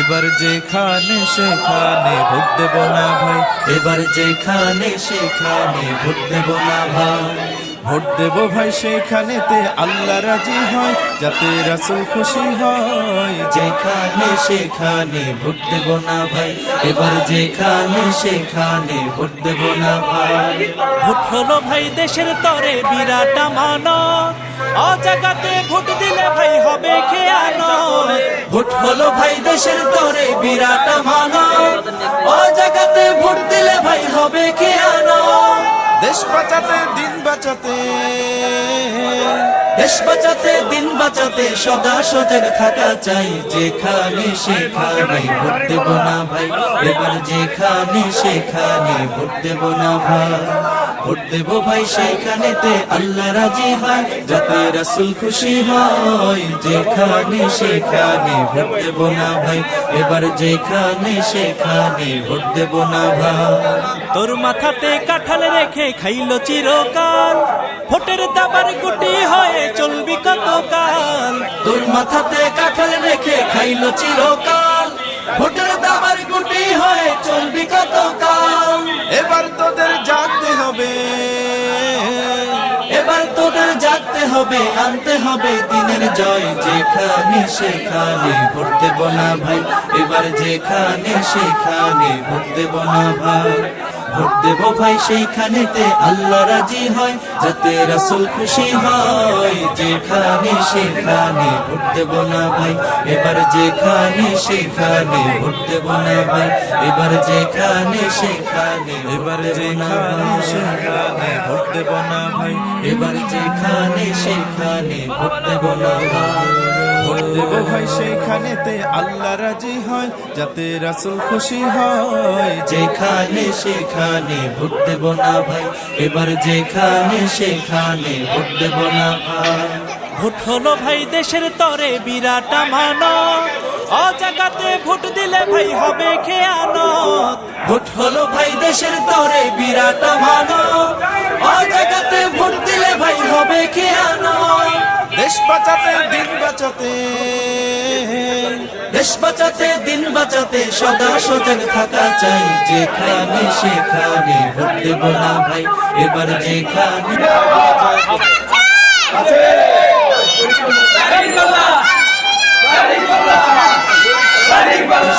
এবার যেখানে সেখানে ভোট দেব না ভাই। এবার যেখানে সেখানে ভোট দেব না ভাই। ভোট দেব ভাই সেখানে তে আল্লাহ রাজি হয়, যাতে রাসূল খুশি হয়। যেখানে সেখানে ভোট দেব না ভাই, এবার যেখানে সেখানে ভোট দেব না ভাই। ভোট হলো ভাই দেশের তরে বিরাট মানত অজাগাতে ভোট দিলে ভাই হবে খেয়ানত। ভোট হলো ভাই দেশের তরে বিরাট মানব ও জায়গাতে ভোট দিলে ভাই হবে কে আনো দেশ বাঁচাতে দিন বাঁচাতে। দেশ বাঁচাতে দিন বাঁচাতে সদা সজাগ থাকা চাই। যেখানে সেখানে ভোট দেব না ভাই। এবার যেখানে সেখানে ভোট দেব না ভাই। ভোট দেব ভাই সেখানেতে আল্লাহ রাজি হয়। যাতে রাসূল খুশি হয় যেখানে সেখানে ভোট দেব না ভাই। এবার যেখানে সেখানে ভোট দেব না ভাই। তোর মাথাতে কাঁঠাল রেখে খাইলো চিরকাল। ভোটের দাবার গুটি হয়ে চলবি কতকাল। তোর মাথাতে কাঁঠাল রেখে খাইলো চিরকাল। এবার তোদের জাগতে হবে, আনতে হবে দিনের জয়। যেখানে সেখানে ভোট দেব না ভাই, এবার যেখানে সেখানে ভোট দেব না ভাই। ভোট দেব ভাই সেইখানেতে আল্লাহ রাজি হয়, যাতে রাসুল খুশি হয়। যেখানে সেখানে ভোট দেব না ভাই, এবার যেখানে সেখানে ভোট দেব না ভাই, এবার যেখানে সেখানে এবার যেখানে সেখানে ভোট দেব না ভাই, এবার যেখানে সেখানে ভোট দেব না ভাই। ভাই আল্লাহ রাজি হয়, যাতে রাসূল খুশি হয়। যেখানে সেখানে ভোট দেব না ভাই। এবার যেখানে সেখানে ভোট দেব না ভাই। ভোট হলো ভাই দেশের তরে বিরাট মানত অজাগাতে ভোট দিলে ভাই হবে খেয়ানত। ভোট হলো ভাই দেশের তরে বিরাট মানব ও জায়গাতে ভোট দিলে ভাই হবে কে আনো দেশ বাঁচাতে দিন বাঁচাতে। দেশ বাঁচাতে, দিন বাঁচাতে, সদা সজাগ থাকা চাই। যেখানে সেখানে ভোট দেব না ভাই, এবার যেখানে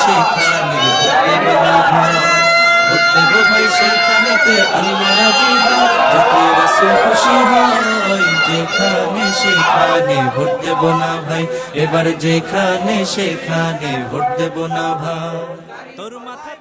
সেখানে ভোট দেব না ভাই, ভোট দেব ভাই সেখানেতে আল্লাহ রাজি হয়। যাতে রাসূল খুশি হয়, যেখানে সেখানে ভোট দেব না ভাই। এবার যেখানে সেখানে ভোট দেব না ভাই। তোর মাথা